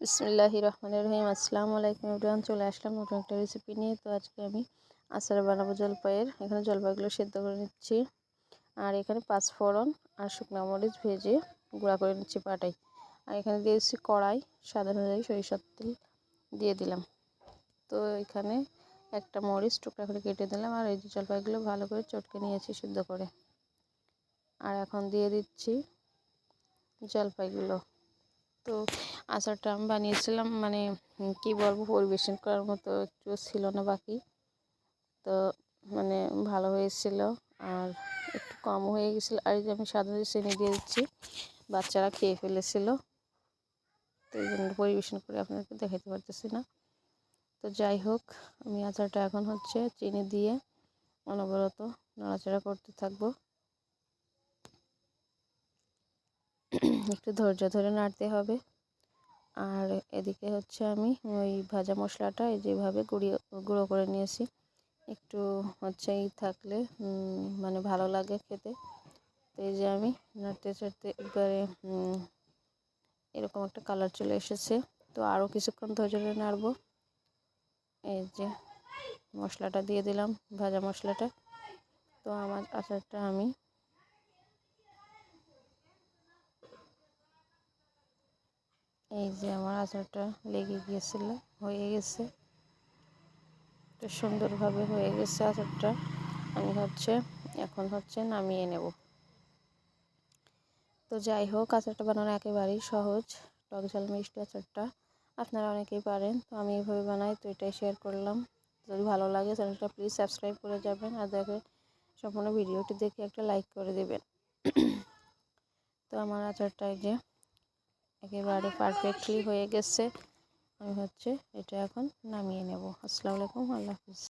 বিসমিল্লাহি রহমান রহিম। আসসালামু আলাইকুম এভরিওয়ান চলে আসলাম নতুন একটা রেসিপি নিয়ে। তো আজকে আমি আচার বানাবো জলপাইয়ের। এখানে জলপাইগুলো সেদ্ধ করে নিচ্ছি। আর এখানে পাঁচ ফোড়ন আর শুকনো মরিচ ভেজে গুঁড়া করে নিচ্ছি পাটাই আর এখানে দিয়েছি কড়াই। সাদা অনুযায়ী সরিষার তেল দিয়ে দিলাম। তো এখানে একটা মরিচ টুকরা করে কেটে দিলাম। আর এই যে জলপাইগুলো ভালো করে চটকে নিয়েছি সেদ্ধ করে। আর এখন দিয়ে দিচ্ছি জলপাইগুলো। তো আচারটা আমি বানিয়েছিলাম মানে কি বলব, পরিবেশন করার মতো একটু ছিল না বাকি। তো মানে ভালো হয়েছিল। আর একটু কম হয়ে গেছিল। আর যে আমি সাদা চিনি দিয়ে দিচ্ছি, বাচ্চারা খেয়ে ফেলেছিল। তো এই জন্য পরিবেশন করে আপনাকে দেখাতে পারতেছি না। তো যাই হোক, আমি আচারটা এখন হচ্ছে চিনি দিয়ে অনবরত নাড়াচাড়া করতে থাকব। একটু ধৈর্য ধরে নাড়তে হবে। আর এদিকে হচ্ছে আমি ওই ভাজা মশলাটা এই যেভাবে গুঁড়িয়ে, গুঁড়ো করে নিয়েছি। একটু হচ্ছে ই থাকলে মানে ভালো লাগে খেতে। তো এই যে আমি নাড়তে চাড়তে একবারে এরকম একটা কালার চলে এসেছে। তো আরও কিছুক্ষণ ধৈর্য ধরে নাড়বো। এই যে মশলাটা দিয়ে দিলাম, ভাজা মশলাটা। তো আমার আচারটা আমি এই যে আমার আচারটা লেগে গিয়েছিল, হয়ে গেছে। তো সুন্দরভাবে হয়ে গেছে আচারটা। আমি হচ্ছে, এখন হচ্ছে নামিয়ে নেব। তো যাই হোক, আচারটা বানানো একেবারেই সহজ। টক ঝাল মিষ্টি আচারটা আপনারা অনেকেই পারেন, তো আমি এইভাবে বানাই, তো এটাই শেয়ার করলাম। যদি ভালো লাগে, চ্যানেলটা প্লিজ সাবস্ক্রাইব করে যাবেন আর দেখে সম্পূর্ণ ভিডিওটি দেখে একটা লাইক করে দেবেন। তো আমার আচারটা এই যে একেবারে পারফেক্টলি হয়ে গেছে। আমি হচ্ছে এটা এখন নামিয়ে নেব। আসসালামু আলাইকুম আল্লাহ হাফিজ।